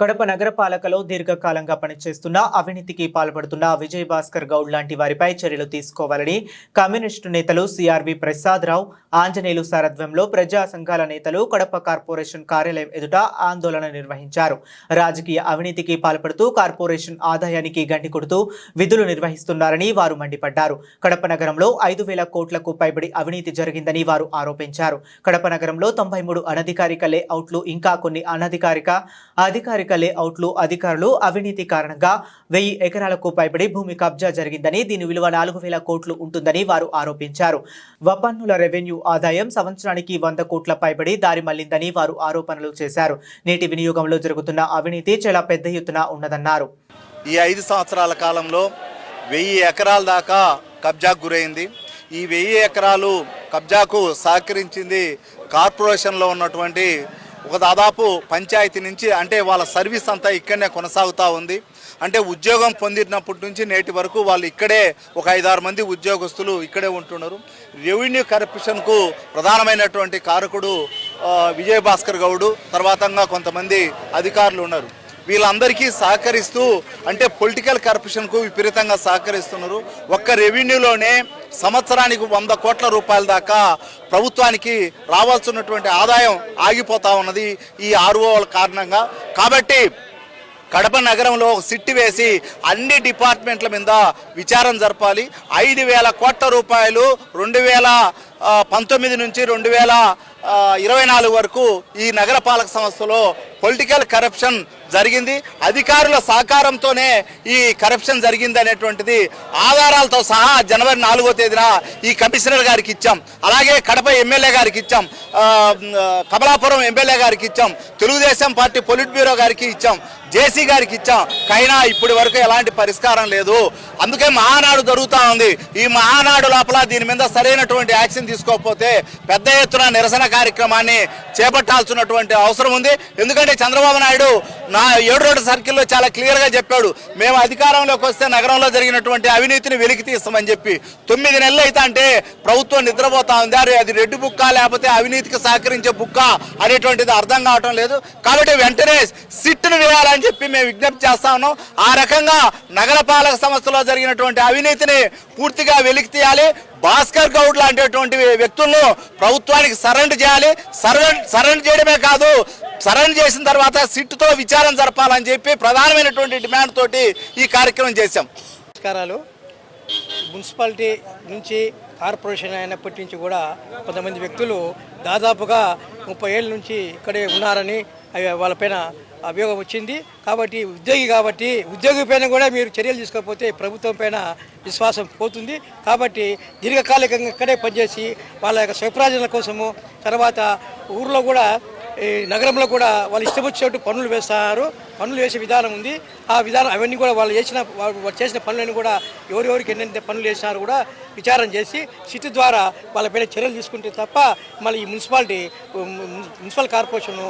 కడప నగరపాలకలో దీర్ఘకాలంగా పనిచేస్తున్న అవినీతికి పాల్పడుతున్న విజయ్ భాస్కర్ గౌడ్ లాంటి వారిపై చర్యలు తీసుకోవాలని కమ్యూనిస్టు నేతలు సిఆర్వి ప్రసాద్ రావు ఆంజనేయులు సారథ్యంలో ప్రజా సంఘాల నేతలు కడప కార్పొరేషన్ కార్యాలయం ఎదుట ఆందోళన నిర్వహించారు. రాజకీయ అవినీతికి పాల్పడుతూ కార్పొరేషన్ ఆదాయానికి గంటి కొడుతూ విధులు నిర్వహిస్తున్నారని వారు మండిపడ్డారు. కడప నగరంలో ఐదు వేల కోట్లకు పైబడి అవినీతి జరిగిందని వారు ఆరోపించారు. కడప నగరంలో తొంభై మూడు అనధికారిక లేఅవుట్లు ఇంకా కొన్ని అనధికారిక అధికారిక లేఅవుట్లు అధికారులు అవినీతి కారణంగా వెయ్యి ఎకరాలకు పైబడి భూమి కబ్జా జరిగిందని దీని విలువ నాలుగు వేల కోట్లు ఉంటుందని వారు ఆరోపించారు. వపన్నుల రెవెన్యూ ఆదాయం సంవత్సరానికి వంద కోట్ల పైబడి దారి మళ్ళిందని వారు ఆరోపణలు చేశారు. నీటి వినియోగంలో జరుగుతున్న అవినీతి చాలా పెద్ద ఎత్తున ఉన్నదన్నారు. ఈ ఐదు సంవత్సరాల కాలంలో వెయ్యి ఎకరాల దాకా కబ్జాకు గురైంది. ఈ వెయ్యి ఎకరాలు కబ్జాకు సహకరించింది కార్పొరేషన్లో ఉన్నటువంటి ఒక దాదాపు పంచాయతీ నుంచి అంటే వాళ్ళ సర్వీస్ అంతా ఇక్కడనే కొనసాగుతూ ఉంది. అంటే ఉద్యోగం పొందినప్పటి నుంచి నేటి వరకు వాళ్ళు ఇక్కడే ఒక ఐదారు మంది ఉద్యోగస్తులు ఇక్కడే ఉంటున్నారు. రెవెన్యూ కరప్షన్కు ప్రధానమైనటువంటి కారకుడు విజయభాస్కర్ భాస్కర్ గౌడు తర్వాతంగా కొంతమంది అధికారులు ఉన్నారు. వీళ్ళందరికీ సహకరిస్తూ అంటే పొలిటికల్ కరప్షన్కు విపరీతంగా సహకరిస్తున్నారు. ఒక్క రెవెన్యూలోనే సంవత్సరానికి వంద కోట్ల రూపాయల దాకా ప్రభుత్వానికి రావాల్సినటువంటి ఆదాయం ఆగిపోతా ఉన్నది ఈ ఆర్ఓల కారణంగా. కాబట్టి కడప నగరంలో సిట్టి వేసి అన్ని డిపార్ట్మెంట్ల మీద విచారం జరపాలి. ఐదు వేల కోట్ల రూపాయలు రెండు వేల పంతొమ్మిది నుంచి రెండు వేల ఇరవై నాలుగు వరకు ఈ నగరపాలక సంస్థలో పొలిటికల్ కరప్షన్ జరిగింది. అధికారుల సహకారంతోనే ఈ కరప్షన్ జరిగింది అనేటువంటిది ఆధారాలతో సహా జనవరి నాలుగో తేదీన ఈ కమిషనర్ గారికి ఇచ్చాం. అలాగే కడప ఎమ్మెల్యే గారికి ఇచ్చాం. కమలాపురం ఎమ్మెల్యే గారికి ఇచ్చాం. తెలుగుదేశం పార్టీ పొలిట్ బ్యూరో గారికి ఇచ్చాం. జేసీ గారికి ఇచ్చాం. కైనా ఇప్పటి వరకు ఎలాంటి పరిష్కారం లేదు. అందుకే మహానాడు జరుగుతూ ఉంది. ఈ మహానాడు లోపల దీని మీద సరైనటువంటి యాక్షన్ తీసుకోకపోతే పెద్ద ఎత్తున నిరసన కార్యక్రమాన్ని చేపట్టాల్సినటువంటి అవసరం ఉంది. ఎందుకంటే చంద్రబాబు నాయుడు నా ఏడు రోడ్డు సర్కిల్లో చాలా క్లియర్గా చెప్పాడు. మేము అధికారంలోకి వస్తే నగరంలో జరిగినటువంటి అవినీతిని వెలికి తీస్తామని చెప్పి. తొమ్మిది నెలలు అయితే అంటే ప్రభుత్వం నిద్రపోతా ఉంది. అరే అది రెడ్డి బుక్క లేకపోతే అవినీతికి సహకరించే బుక్క అనేటువంటిది అర్థం కావటం లేదు. కాబట్టి వెంటనే సిట్ను వేయాలని చెప్పి మేము విజ్ఞప్తి చేస్తా ఉన్నాం. ఆ రకంగా నగరపాలక సంస్థలో జరిగినటువంటి అవినీతిని పూర్తిగా వెలికి తీయాలి. భాస్కర్ గౌడ్ లాంటిటువంటి వ్యక్తులను ప్రభుత్వానికి సరెండర్ చేయాలి. సరెండర్ సరెండర్ చేయడమే కాదు సరెండర్ చేసిన తర్వాత సిట్టుతో విచారణ జరపాలని చెప్పి ప్రధానమైనటువంటి డిమాండ్ తోటి ఈ కార్యక్రమం చేశాం. నమస్కారాలు. మున్సిపాలిటీ నుంచి కార్పొరేషన్ అయినప్పటి నుంచి కూడా కొంతమంది వ్యక్తులు దాదాపుగా ముప్పై ఏళ్ళ నుంచి ఇక్కడే ఉన్నారని అవి వాళ్ళపైన అభియోగం వచ్చింది. కాబట్టి ఉద్యోగి కాబట్టి ఉద్యోగి పైన కూడా మీరు చర్యలు తీసుకోకపోతే ప్రభుత్వం పైన విశ్వాసం పోతుంది. కాబట్టి దీర్ఘకాలికంగా ఇక్కడే పనిచేసి వాళ్ళ యొక్క స్వప్రాజనల కోసము తర్వాత ఊర్లో కూడా ఈ నగరంలో కూడా వాళ్ళు ఇష్టం వచ్చినట్టు పనులు వేస్తున్నారు పనులు వేసే విధానం ఉంది. ఆ విధానం అవన్నీ కూడా వాళ్ళు చేసిన వాళ్ళు చేసిన పనులన్నీ కూడా ఎవరెవరికి ఎన్నెన్ని పనులు చేసినారు కూడా విచారణ చేసి సిటీ ద్వారా వాళ్ళపైన చర్యలు తీసుకుంటే తప్ప మళ్ళీ ఈ మున్సిపాలిటీ మున్- మున్సిపల్ కార్పొరేషన్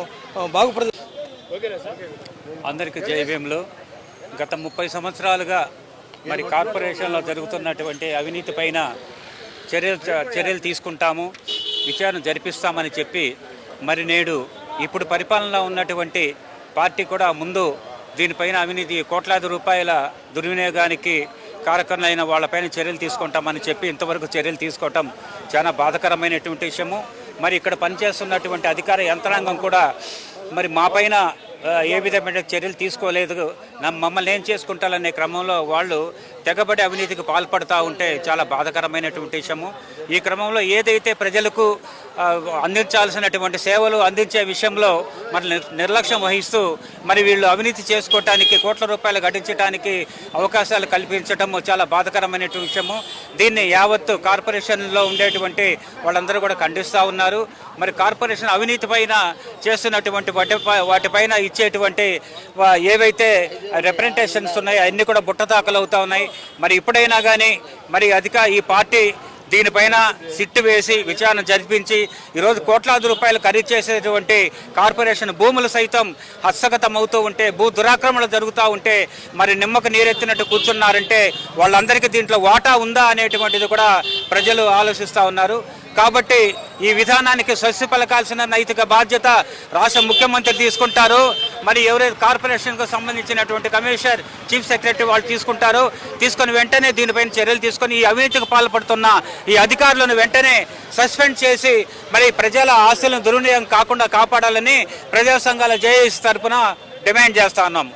బాగుపడదు. అందరికీ జయభీములు గత ముప్పై సంవత్సరాలుగా మరి కార్పొరేషన్లో జరుగుతున్నటువంటి అవినీతి పైన చర్యలు చర్యలు తీసుకుంటాము విచారణ జరిపిస్తామని చెప్పి మరి నేడు ఇప్పుడు పరిపాలనలో ఉన్నటువంటి పార్టీ కూడా ముందు దీనిపైన అవినీతి కోట్లాది రూపాయల దుర్వినియోగానికి కారకరులైన వాళ్ళపైన చర్యలు తీసుకుంటామని చెప్పి ఇంతవరకు చర్యలు తీసుకోవటం చాలా బాధకరమైనటువంటి విషయము. మరి ఇక్కడ పనిచేస్తున్నటువంటి అధికార యంత్రాంగం కూడా మరి మాపైన ఏ విధమైన చర్యలు తీసుకోలేదు. మమ్మల్ని ఏం చేసుకుంటారనే క్రమంలో వాళ్ళు తెగబడి అవినీతికి పాల్పడుతూ ఉంటే చాలా బాధకరమైనటువంటి విషయము. ఈ క్రమంలో ఏదైతే ప్రజలకు అందించాల్సినటువంటి సేవలు అందించే విషయంలో మరి నిర్లక్ష్యం వహిస్తూ మరి వీళ్ళు అవినీతి చేసుకోవటానికి కోట్ల రూపాయలు గడించడానికి అవకాశాలు కల్పించటము చాలా బాధకరమైనటువంటి విషయము. దీన్ని యావత్తు కార్పొరేషన్లో ఉండేటువంటి వాళ్ళందరూ కూడా ఖండిస్తూ ఉన్నారు. మరి కార్పొరేషన్ అవినీతి పైన చేస్తున్నటువంటి వాటి వాటిపైన ఇచ్చేటువంటి ఏవైతే రిప్రజెంటేషన్స్ ఉన్నాయి. అన్నీ కూడా బుట్టదాఖలు అవుతా ఉన్నాయి. మరి ఇప్పుడైనా కానీ మరి అధిక ఈ పార్టీ దీనిపైన సిట్టు వేసి విచారణ జరిపించి ఈరోజు కోట్లాది రూపాయలు ఖరీదు చేసేటువంటి కార్పొరేషన్ భూములు సైతం హస్తగతం అవుతూ ఉంటే భూ దురాక్రమణలు జరుగుతూ ఉంటే మరి నిమ్మకు నీరెత్తినట్టు కూర్చున్నారంటే వాళ్ళందరికీ దీంట్లో వాటా ఉందా అనేటువంటిది కూడా ప్రజలు ఆలోచిస్తూ ఉన్నారు. కాబట్టి ఈ విధానానికి స్వస్తి పలకాల్సిన నైతిక బాధ్యత రాష్ట్ర ముఖ్యమంత్రి తీసుకుంటారు. మరి ఎవరైతే కార్పొరేషన్కు సంబంధించినటువంటి కమిషనర్ చీఫ్ సెక్రటరీ వాళ్ళు తీసుకుంటారు తీసుకొని వెంటనే దీనిపైన చర్యలు తీసుకొని ఈ అవినీతికి పాల్పడుతున్న ఈ అధికారులను వెంటనే సస్పెండ్ చేసి మరి ప్రజల ఆస్తులను దుర్వినియోగం కాకుండా కాపాడాలని ప్రజా సంఘాల జేఏసీ తరపున డిమాండ్ చేస్తా ఉన్నాం.